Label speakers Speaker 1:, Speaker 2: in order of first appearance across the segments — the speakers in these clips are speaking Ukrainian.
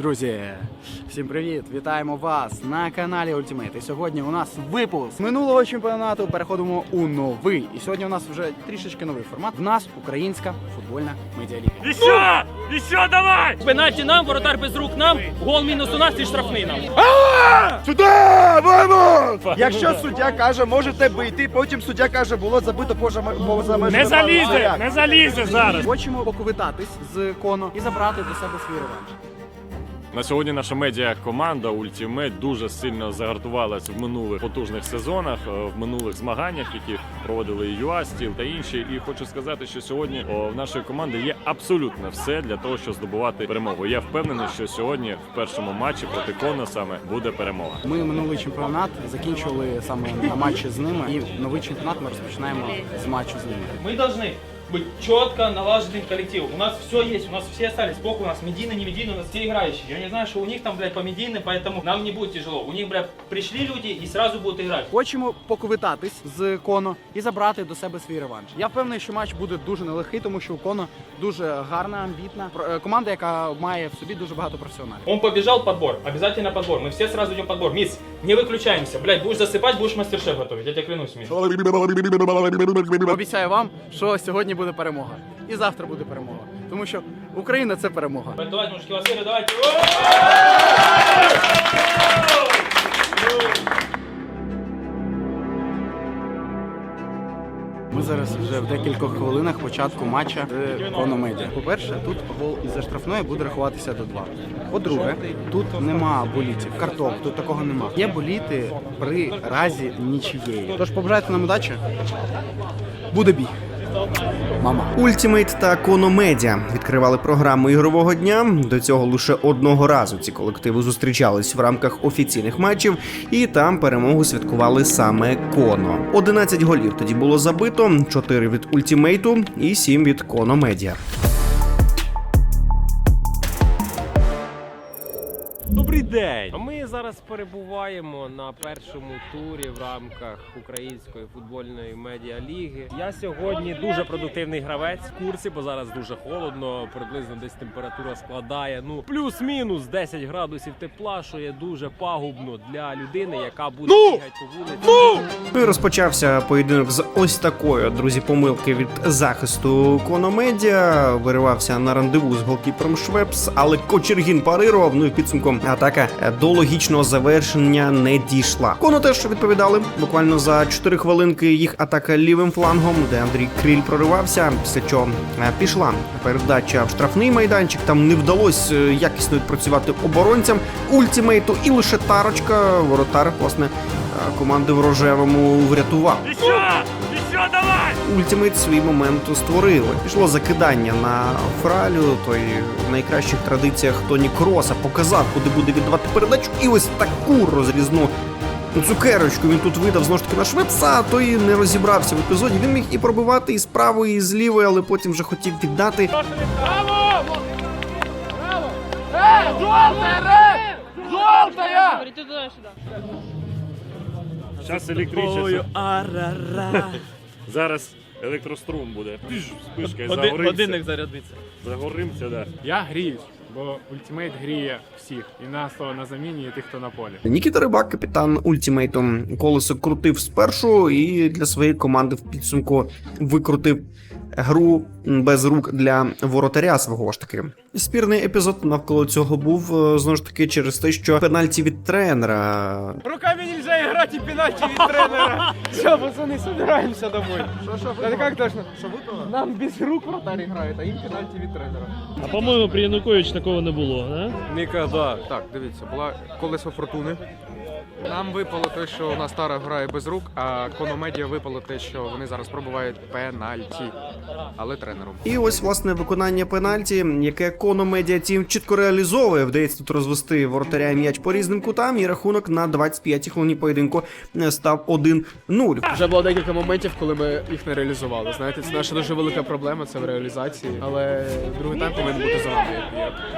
Speaker 1: Друзі, всім привіт! Вітаємо вас на каналі Ultimate. І сьогодні у нас випуск минулого чемпіонату. Переходимо у новий. І сьогодні у нас вже трішечки новий формат. В нас українська футбольна медіаліга.
Speaker 2: Еще! Еще давай!
Speaker 3: Пенальті нам, воротар без рук нам, гол мінус у нас і штрафний нам.
Speaker 4: Якщо суддя каже, можете бити, потім суддя каже, було забито поза межами
Speaker 2: Не залізе! Не залізе зараз!
Speaker 1: Хочемо поковитатись з коно і забрати до себе свій реванш.
Speaker 2: На сьогодні наша медіа команда Ultimate дуже сильно загартувалась в минулих потужних сезонах, е, в минулих змаганнях, які проводили і ЮА, Стіл та інші. І хочу сказати, що сьогодні в нашої команди є абсолютно все для того, щоб здобувати перемогу. Я впевнений, що сьогодні в першому матчі проти Коно саме буде перемога.
Speaker 1: Ми минулий чемпіонат закінчили саме на матчі з ними. І новий чемпіонат ми розпочинаємо з матчу з ними.
Speaker 3: Мы должны быть четко налаженным коллективом. У нас все есть, у нас все остались. Похуй, у нас медийно, не медийно, у нас все играющие. Я не знаю, что у них там, блядь, по медийным, поэтому нам не будет тяжело. У них, блядь, пришли люди и сразу будут играть.
Speaker 1: Хочемо поковитатись з коно і забрати до себе свій реванш. Я впевнений, що матч буде дуже нелегкий, тому що у коно дуже гарна, амбітна про- е, команда, яка має в собі дуже багато професіоналів.
Speaker 3: Он побежал подбор, обязательно подбор. Мы все сразу идем подбор. Мисс, не выключаемся. Блядь, будешь засыпать, будешь мастер-шеф готовить. Я тебе клянусь, Мисс.
Speaker 1: Обіцяю вам, що сьогодні буде перемога. І завтра буде перемога. Тому що Україна це перемога.
Speaker 3: Давайте, мужики, Василий, давайте.
Speaker 1: Ми зараз вже в декількох хвилинах початку матча з Кономедія. По-перше, тут гол із штрафної буде рахуватися до 2. По-друге, тут нема болітів, карток, тут такого нема. Є боліти при разі нічиєї. Тож побажайте нам удачі. Буде бій. Мама.
Speaker 5: Ультімейт та Кономедіа відкривали програму ігрового дня. До цього лише одного разу ці колективи зустрічались в рамках офіційних матчів, і там перемогу святкували саме Коно. 11 голів тоді було забито, 4 від ультімейту і 7 від Кономедіа.
Speaker 6: День! Ми зараз перебуваємо на першому турі в рамках української футбольної медіаліги. Я сьогодні дуже продуктивний гравець в курсі, бо зараз дуже холодно. Приблизно десь температура складає ну плюс-мінус 10 градусів тепла, що є дуже пагубно для людини, яка буде бігати по вулиці.
Speaker 5: Ну і розпочався поєдинок з ось такої, друзі, помилки від захисту Кономедіа. Виривався на рандеву з голкіпером Швепс, але Кочергін парирував. Ну і підсумком атака до логічного завершення не дійшла. Коно теж відповідали буквально за 4 хвилинки. Їх атака лівим флангом, де Андрій Кріль проривався. Після чого е, пішла передача в штрафний майданчик. Там не вдалося е, якісно відпрацювати оборонцям ультімейту, і лише тарочка, воротар, власне, е, команди в рожевому врятував.
Speaker 2: Давай!
Speaker 5: Ультимейт свій момент створили. Пішло закидання на фралю. Той в найкращих традиціях Тоні Кроса показав, куди буде віддавати передачу. І ось таку розрізну цукерочку він тут видав знову ж таки на Швепса, а той не розібрався в епізоді. Він міг і пробивати і з правої, і з лівої, але потім вже хотів віддати.
Speaker 2: Зараз електричество. Зараз електрострум буде. Спишка і загоримося.
Speaker 3: зарядиться.
Speaker 2: Загоримося, да.
Speaker 7: Я гріюсь, бо ультимейт гріє всіх. І нас хто на заміні, і тих, хто на полі.
Speaker 5: Нікіта Рибак, капітан ультимейтом, колесо крутив спершу і для своєї команди в підсумку викрутив гру без рук для воротаря свого ж таки. Спірний епізод навколо цього був е, знову ж таки через те, що пенальті від тренера
Speaker 7: Руками нельзя играть и пенальти від тренера. Все, пацаны, собираемся домой. Что, что, Это как должно? Что выпало? Нам без рук вратарь играет, а им пенальти від тренера.
Speaker 8: А по-моєму, при Януковичі такого не було, да?
Speaker 7: Ніколи. Так, дивіться, була колесо фортуни. Нам випало те, що у нас Тара грає без рук, а Кономедія випало те, що вони зараз пробувають пенальті, але тренером.
Speaker 5: І ось власне виконання пенальті, яке Коно Медіа Тім чітко реалізовує. Вдається тут розвести воротаря і м'яч по різним кутам, і рахунок на 25-й хвилині поєдинку став 1-0.
Speaker 7: Вже було декілька моментів, коли ми їх не реалізували. Знаєте, це наша дуже велика проблема, це в реалізації. Але другий тайм повинен бути за нами,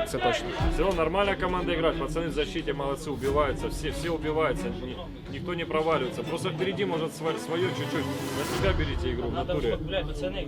Speaker 7: це точно.
Speaker 2: Все, нормальная команда играет. Пацаны в защите молодцы, убиваются. Все, все убиваются. Ни- никто не проваливается. Просто впереди может свое чуть-чуть. На себя берите игру в натуре.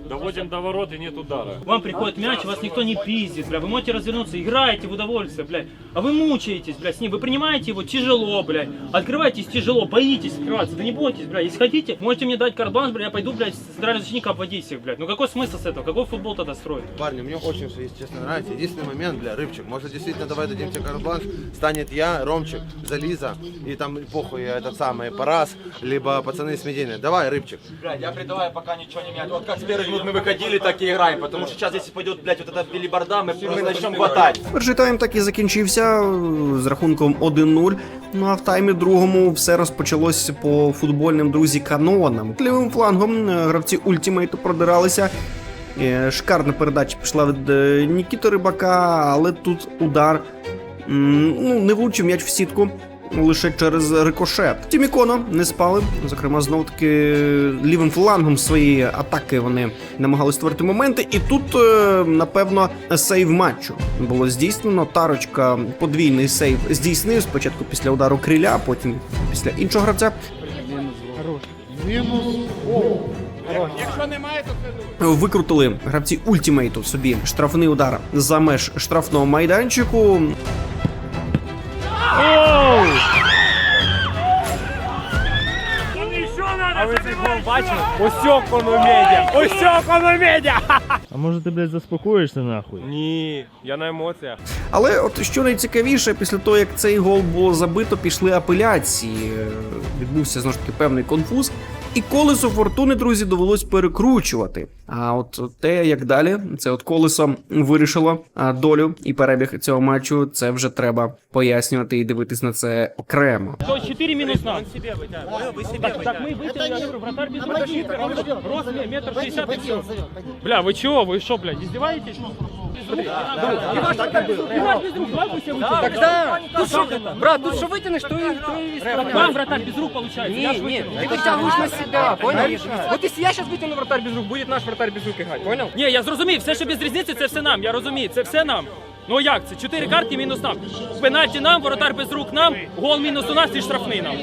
Speaker 2: Доводим до ворот и нет удара.
Speaker 3: Вам приходит мяч, вас никто не пиздит, бля. Вы можете развернуться, играете в удовольствие, блядь. А вы мучаетесь, блядь, с ним. Вы принимаете его тяжело, блядь. Открываетесь тяжело, боитесь открываться. Да не бойтесь, блядь. Если хотите, можете мне дать карт-бланш, блядь, я пойду, блядь, с центрального защитника обводить всех, блядь. Ну какой смысл с этого? Какой футбол тогда строить?
Speaker 9: Парни, мне очень, если честно, нравится. Единственный момент, бля, Рыбчик, может действительно давай дадим тебе карт-бланш, станет я, Ромчик, Зализа, и там похуй этот самый Парас, либо пацаны с Медины. Давай, Рыбчик.
Speaker 4: Блядь, я предлагаю пока ничего не менять. Вот как с первых минут мы выходили, так и играем. Потому что сейчас, если пойдет, блядь, вот эта билиборда, мы, мы начнем глотать.
Speaker 5: Перший тайм так і закінчився е, з рахунком 1-0. Ну а в таймі другому все розпочалось по футбольним друзі канонам. Лівим флангом е, гравці ультімейту продиралися. Е, Шикарна передача пішла від е, Нікіти Рибака, але тут удар м, ну, не влучив м'яч в сітку. Лише через рикошет. Тіміконо не спали. Зокрема, знов таки лівим флангом свої атаки вони намагались створити моменти. І тут, е, напевно, сейв матчу було здійснено. Тарочка подвійний сейв здійснив спочатку після удару криля, потім після іншого гравця. Якщо немає, то Викрутили гравці ультімейту собі штрафний удар за меж штрафного майданчику.
Speaker 6: А ви цей гол бачили? Ось кономедія! Ось кономедія!
Speaker 8: А може ти, блядь, заспокоїшся нахуй?
Speaker 6: Ні, я на емоціях.
Speaker 5: Але от що найцікавіше, після того як цей гол було забито, пішли апеляції. Е, Відбувся знову ж таки певний конфуз. І колесо фортуни, друзі, довелось перекручувати. А от те, як далі, це от колесо вирішило а, долю і перебіг цього матчу. Це вже треба пояснювати і дивитись на це окремо.
Speaker 3: То есть 4 минус нам. Так, так мы вытянули, я говорю, вратарь без защиты. Рост метр шестьдесят и все. Бля, вы чего? Вы что, блядь, издеваетесь?
Speaker 6: Тогда, тут що, брат, тут що витягнеш, то і, то і
Speaker 3: Вам вратарь без рук получается. я
Speaker 6: Ні,
Speaker 3: ж
Speaker 6: ні, ти витягуєш на себе, понял? Вот если я сейчас витягну вратарь без рук, буде наш вратарь без рук грати, понял?
Speaker 3: Ні, я зрозумів, все, що без різниці, це все нам. Я розумію, це все нам. Ну як це? Чотири картки мінус нам. Пенальті нам, воротар без рук нам, гол мінус у нас і штрафний нам.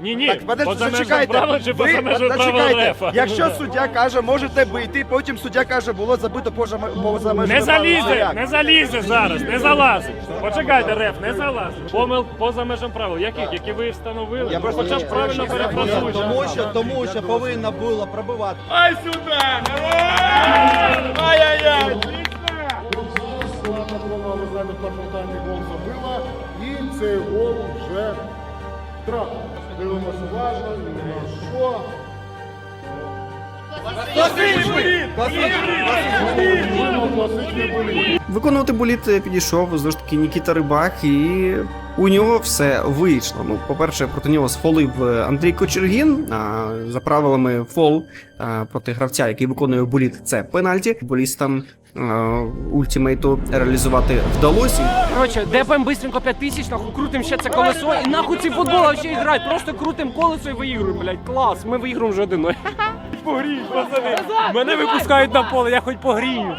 Speaker 2: Ні, ні,
Speaker 4: Так, подожди,
Speaker 2: поза межами
Speaker 4: зачекайте.
Speaker 2: права чи поза
Speaker 4: Ви,
Speaker 2: межами права
Speaker 4: зачекайте.
Speaker 2: рефа.
Speaker 4: Якщо суддя каже, можете бити, потім суддя каже, було забито поза, поза межами
Speaker 2: Не залізе, не залізе зараз, не залазить. Почекайте, реф, не залазить. Помил поза межам правил. Яких? Які ви встановили?
Speaker 4: Я просто
Speaker 2: Хоча б правильно перефразуйте.
Speaker 4: Тому що, тому що повинна була пробивати.
Speaker 10: І цей гол вже втратив. Дивимося уважно, на що.
Speaker 5: Виконувати боліт е, підійшов знову ж таки Нікіта Рибак, і у нього все вийшло. Ну, по-перше, проти нього сфолив е, Андрій Кочергін. А за правилами фол а, проти гравця, який виконує боліт, це пенальті. Болістам а, ультімейту реалізувати вдалося.
Speaker 6: Короче, депаємо быстренько 5 тисяч, нахуй крутим ще це колесо і нахуй цей футбол вообще грати. Просто крутим колесо і виігруємо, блядь. Клас, ми виігруємо вже один. Погрію, пацани. Мене випускають на поле, я хоч погрію.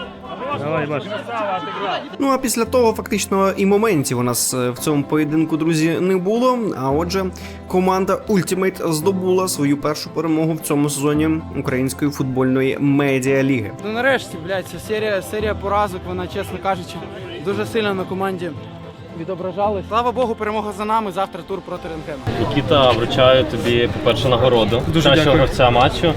Speaker 8: Давай, Баш.
Speaker 5: Ну а після того фактично і моментів у нас е, в цьому поєдинку, друзі, не було. А отже, команда Ultimate здобула свою першу перемогу в цьому сезоні української футбольної медіаліги.
Speaker 1: Ну нарешті, блядь, ця серія, серія поразок, вона, чесно кажучи, дуже сильно на команді відображалась. Слава Богу, перемога за нами. Завтра тур проти Рентгена.
Speaker 11: Нікіта, вручаю тобі, по-перше, нагороду
Speaker 1: Дуже дякую.
Speaker 11: гравця матчу.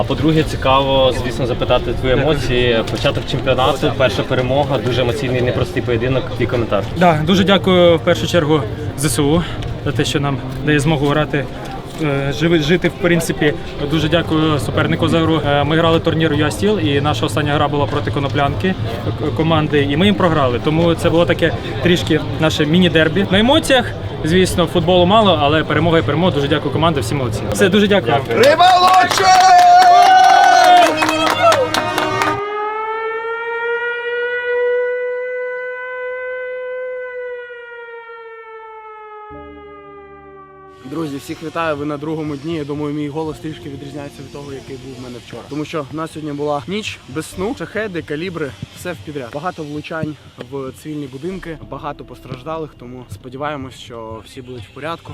Speaker 11: А по-друге, цікаво, звісно, запитати твої емоції. Початок чемпіонату, перша перемога, дуже емоційний, непростий поєдинок. Твій коментар.
Speaker 3: Да, дуже дякую в першу чергу ЗСУ за те, що нам дає змогу грати. е, Жити в принципі дуже дякую супернику за гру. Е, Ми грали турнір Юастіл, і наша остання гра була проти коноплянки е, команди, і ми їм програли. Тому це було таке трішки наше міні-дербі. На емоціях, звісно, футболу мало, але перемога і перемога. Дуже дякую команді, всі молодці. Все дуже дякую.
Speaker 4: Риба
Speaker 1: Друзі, всіх вітаю. Ви на другому дні. Я думаю, мій голос трішки відрізняється від того, який був в мене вчора. Тому що в нас сьогодні була ніч без сну, шахеди, калібри, все в підряд. Багато влучань в цивільні будинки, багато постраждалих. Тому сподіваємось, що всі будуть в порядку.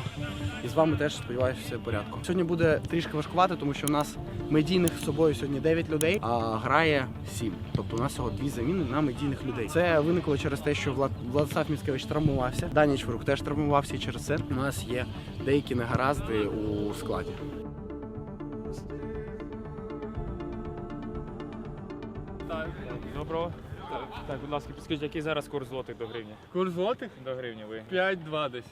Speaker 1: І з вами теж сподіваюся, все в порядку. Сьогодні буде трішки важкувати, тому що у нас медійних з собою сьогодні 9 людей, а грає 7. Тобто у нас всього дві заміни на медійних людей. Це виникло через те, що Влад... Владислав Міцкевич травмувався. Дані Чварук теж травмувався, і через це у нас є деякі негаразди у складі.
Speaker 6: Добро. Так, будь ласка, підскажіть, який зараз курс злотих до гривні?
Speaker 12: Курс злотих?
Speaker 6: До гривні ви.
Speaker 12: 5-2 десь.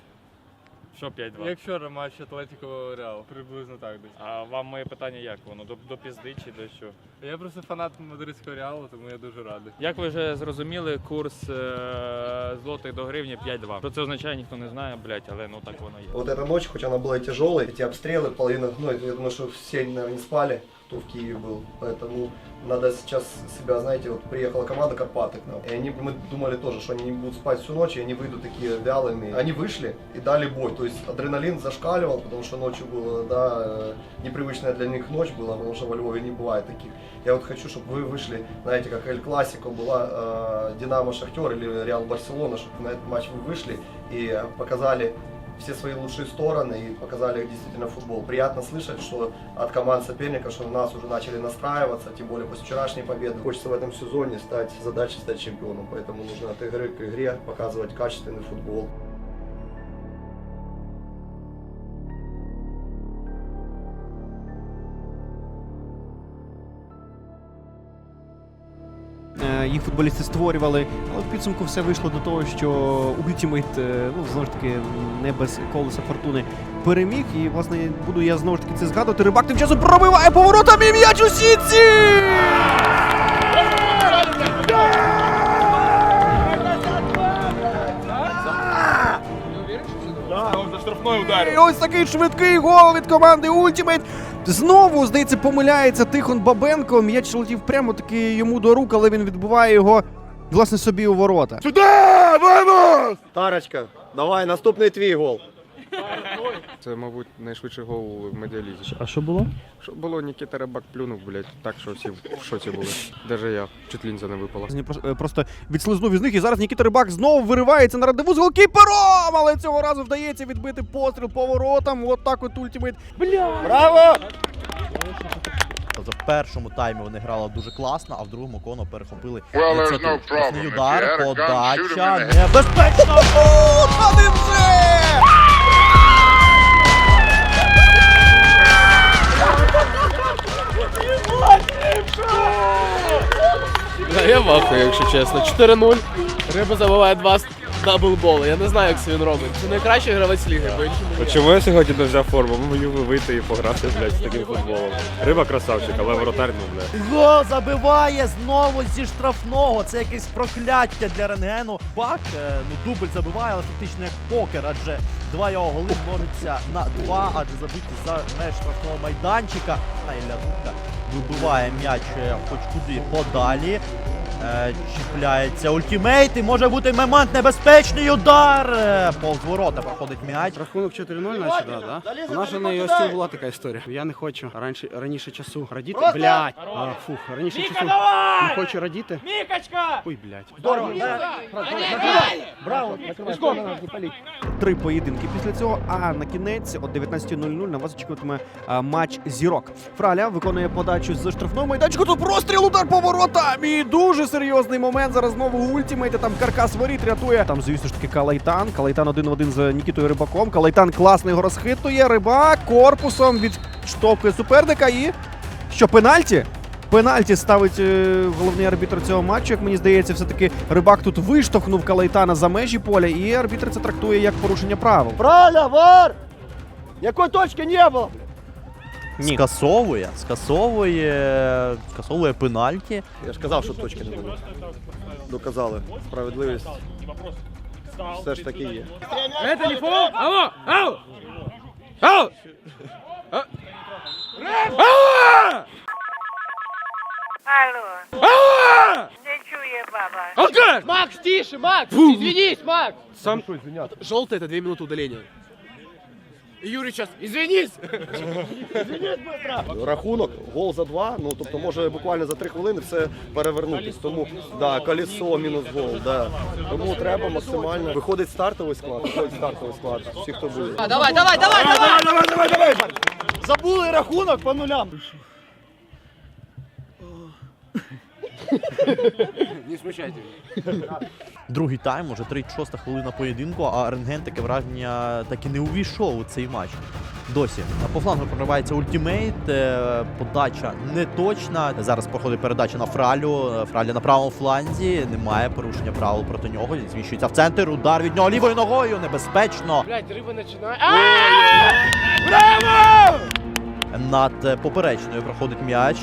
Speaker 6: Що 5-2?
Speaker 12: Як вчора матч Атлетіко Реал. Приблизно так десь.
Speaker 6: А вам моє питання як воно? До, до пізди чи до що?
Speaker 12: Я просто фанат мадридського реалу, тому я дуже радий.
Speaker 6: Як ви вже зрозуміли, курс е, злотих до гривні 5-2. Що це означає, ніхто не знає, блять, але ну так воно є.
Speaker 13: Вот эта ночь, хоть она была и тяжелой, эти обстрелы, половина, ну, я думаю, что все, наверное, не спали, Кто в Киеве был, поэтому надо сейчас себя, знаете, вот приехала команда Карпаты к нам, и они, мы думали тоже, что они не будут спать всю ночь, и они выйдут такие вялыми. Они вышли и дали бой, то есть адреналин зашкаливал, потому что ночью было, да, э, непривычная для них ночь была, потому что во Львове не бывает таких. Я вот хочу, чтобы вы вышли, знаете, как Эль Классико была э, Динамо Шахтер или Реал Барселона, чтобы на этот матч вы вышли и э, показали все свои лучшие стороны и показали действительно футбол. Приятно слышать, что от команд соперника, что у нас уже начали настраиваться, тем более после вчерашней победы. Хочется в этом сезоне стать задачей стать чемпионом, поэтому нужно от игры к игре показывать качественный футбол.
Speaker 5: Їх футболісти створювали, але в підсумку все вийшло до того, що Ultimate, е, ну знову ж таки, не без колеса фортуни переміг. І власне буду я знову ж таки це згадувати. Рибак тим часом пробиває поворотом і м'яч у сітці! І ось такий швидкий гол від команди Ultimate. Знову, здається, помиляється Тихон Бабенко. М'яч летів прямо таки йому до рук, але він відбиває його власне собі у ворота.
Speaker 9: Сюда! вимо, Тарочка, давай, наступний твій гол.
Speaker 7: Це, мабуть, найшвидший гол в медіалізі.
Speaker 8: А що було?
Speaker 7: Що було, Нікіта Рибак плюнув, блядь, так, що всі в шоці були. Даже я, чуть лінза не випала.
Speaker 5: Е, Просто відслизнув із них, і зараз Нікіта Рибак знову виривається на рандеву з голкіпером, але цього разу вдається відбити постріл поворотом. От так от Ultimate. Бля!
Speaker 9: Браво!
Speaker 14: Тобто в першому таймі вони грали дуже класно, а в другому коно перехопили ініціативу. Штрафний удар, подача, небезпечно! О, один
Speaker 12: Я вахую, якщо чесно. 4-0. Риба забиває два даблболи. Я не знаю, як це він робить. Це найкращий гравець ліги, бо іншому.
Speaker 2: Чому я сьогодні не взяв форму? Ми мені вийти і пограти, блядь, з таким футболом. Риба красавчик, але воротар, ну, блядь.
Speaker 14: Гол забиває знову зі штрафного. Це якесь прокляття для рентгену. Бак, е, ну дубль забиває, але фактично як покер, адже два його голи множаться на два, адже забиті за меж штрафного майданчика. А Ілля Дудка вибиває м'яч е, хоч куди подалі. Е, чіпляється ультимейт і може бути момент небезпечний удар. Е, повз ворота проходить м'яч.
Speaker 1: Рахунок 4-0, наче, да, да? У нас же на Йості була така історія. Я не хочу раніше, раніше часу радіти. Блять! А, фух, раніше часу не хочу радіти.
Speaker 3: Микочка!
Speaker 1: Ой, блять.
Speaker 14: Браво!
Speaker 5: Три поєдинки після цього. А на кінець о 19.00 на вас очікуватиме а, матч зірок. Фраля виконує подачу з штрафного майданчику. Тут простріл удар поворотам. І дуже серйозний момент. Зараз знову у ультимейті. Там каркас воріт рятує. Там, звісно ж таки, Калайтан. Калайтан один в один з Нікітою Рибаком. Калайтан класно його розхитує. Рибак корпусом відштовхує суперника. І що пенальті? Пенальті ставить е, головний арбітр цього матчу. Як мені здається, все-таки рибак тут виштовхнув Калайтана за межі поля, і арбітр це трактує як порушення правил.
Speaker 14: Праля, вар! Якої точки не було? Скасовує, скасовує, скасовує пенальті.
Speaker 9: Я ж казав, що точки не буде. Доказали. Справедливість все ж таки є.
Speaker 12: Це не фол! Алло! Алло! Алло!
Speaker 15: Алло.
Speaker 12: Алло!
Speaker 15: Не чує баба.
Speaker 12: Алкаш! Макс, тише, Макс! Извинись, Макс!
Speaker 9: Сам що, звиняти?
Speaker 12: Желтый это две минуты удаления. Юрій час, ізвініть!
Speaker 13: Рахунок, гол за два. Ну тобто може буквально за три хвилини все перевернутись. Тому да, колесо мінус гол. Да. Тому треба максимально. Виходить стартовий склад, виходить стартовий склад. Всі, хто буде.
Speaker 12: А, давай, давай, давай, давай!
Speaker 14: давай, давай, давай! Забули рахунок по нулям.
Speaker 12: Не смущайте.
Speaker 14: Другий тайм, уже 36 хвилина поєдинку, а Рентген таке враження так і не увійшов у цей матч. Досі. По флангу проривається ультимейт, е, подача не точна. Зараз проходить передача на Фралю. Фраля на правому фланзі. Немає порушення правил проти нього. Він зміщується в центр. Удар від нього лівою ногою. Небезпечно.
Speaker 12: Блять, риба починає.
Speaker 14: Над е, поперечною проходить м'яч.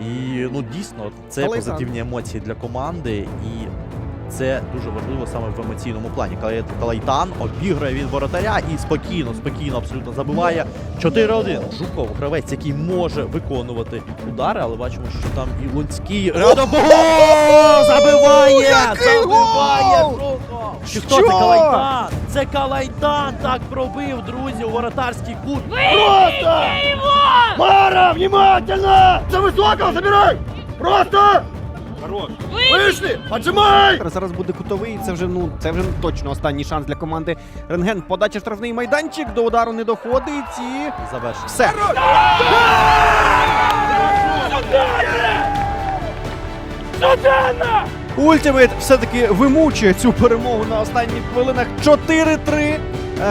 Speaker 14: І ну дійсно це позитивні емоції для команди, і це дуже важливо саме в емоційному плані. Калай- Калайтан обіграє від воротаря і спокійно, спокійно абсолютно забиває 4-1. Жуков гравець, який може виконувати удари, але бачимо, що там і Лунський рядом забиває! Забиває Жуков! Чи хто це Калайтан? Це Калайтан так пробив, друзі, у воротарський кут. Просто!
Speaker 10: Мара, внимательно! За высокого забирай! Просто!
Speaker 3: Хорош.
Speaker 10: Вышли! Отжимай!
Speaker 5: Зараз буде кутовий. Це вже ну це вже точно останній шанс для команди. Рентген. Подача штрафний майданчик. До удару не доходить і
Speaker 14: завершить.
Speaker 5: Все. Ультимейт все-таки вимучує цю перемогу на останніх хвилинах. 4-3. Е,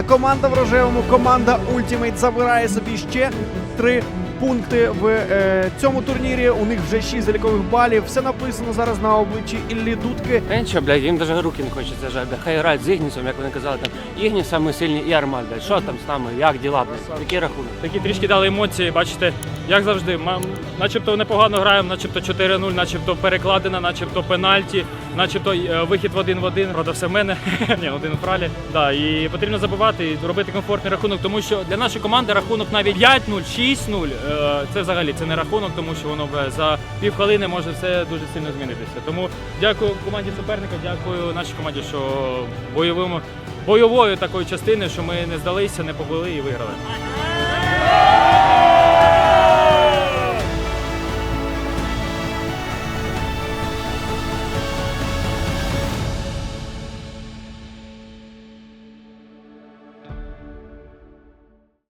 Speaker 5: Команда в рожевому, команда Ультимейт забирає собі ще три пункти в е, цьому турнірі. У них вже 6 залікових балів. Все написано зараз на обличчі Іллі Дудки.
Speaker 6: Нічого, блядь, їм навіть руки не хочеться жати. Хай грають з Ігнісом, як вони казали, там Ігніс самий сильний і блядь. Що там з нами? Як діла, блядь? Який рахунок?
Speaker 3: Такі трішки дали емоції, бачите, як завжди, ма- начебто непогано граємо, начебто 4-0, начебто перекладина, начебто пенальті, начебто е, вихід в один в один. Правда, все в мене. Ні, один у пралі. Да, і потрібно забивати і робити комфортний рахунок, тому що для нашої команди рахунок навіть 5-0, 6-0. Е, Це взагалі це не рахунок, тому що воно за за півхвилини може все дуже сильно змінитися. Тому дякую команді суперника, дякую нашій команді, що бойовим бойовою такою частиною, що ми не здалися, не побили і виграли.